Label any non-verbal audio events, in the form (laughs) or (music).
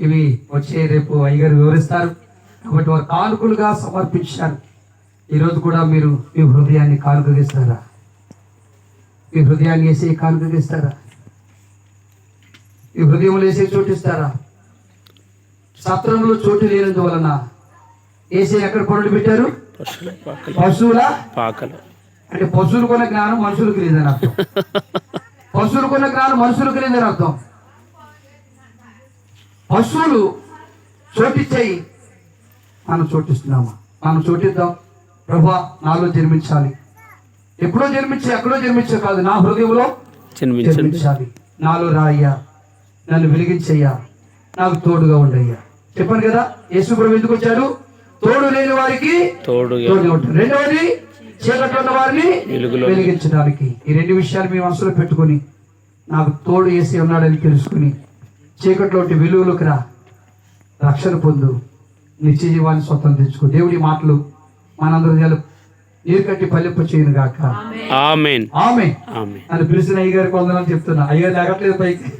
ఇవి వచ్చే రేపు అయ్యగారు వివరిస్తారు. కాబట్టి వారు కానుకలుగా సమర్పించారు. ఈరోజు కూడా మీరు మీ హృదయాన్ని కానుకగిస్తారా? మీ హృదయాన్ని వేసి కానుకగిస్తారా? మీ హృదయంలో వేసే చోటిస్తారా సత్రంలో చోటు లేనందువలన ఏసీ ఎక్కడ పనులు పెట్టారు? పశువుల పాకలు. పశువుల పాకలు. అంటే పశువులు కొన్న జ్ఞానం మనుషులకు లేదని అర్థం. (laughs) పశువులు కొన్న జ్ఞానం మనుషులకు లేదని అర్థం. పశువులు చోటిచ్చాయి మనం చోటిస్తున్నామా? మనం చోటిద్దాం. ప్రభా నాలో జన్మించాలి. ఎప్పుడో జన్మించి ఎక్కడో జన్మించే కాదు నా హృదయంలో జన్మించాలి. నాలో రాయ్యా నన్ను వెలిగించయ్యా నాకు తోడుగా ఉండయ్యా. చెప్పాను కదా యేసు ప్రభు ఎందుకు వచ్చాడు? తోడు లేని వారికి ఉంటాడు. రెండవది చీకట్లో ఉన్న వారిని వెలిగించడానికి. ఈ రెండు విషయాలు మీ మనసులో పెట్టుకొని నాకు తోడు వేసి ఉన్నాడని తెలుసుకుని చీకట్లో ఉంటే వెలుగులోకి రా. రక్షణ పొందు. నిత్య జీవాన్ని స్వతం తెచ్చుకో. దేవుడి మాటలు మనందరూ నీరు కట్టి పల్లెప్పు చేయను గాక ఆమెన్. ఆమె ఆమెన్. నన్ను పిలిచిన అయ్యగారికి వందనాలు చెప్తున్నా. అయ్యగారు లేగట్లేదు పైకి.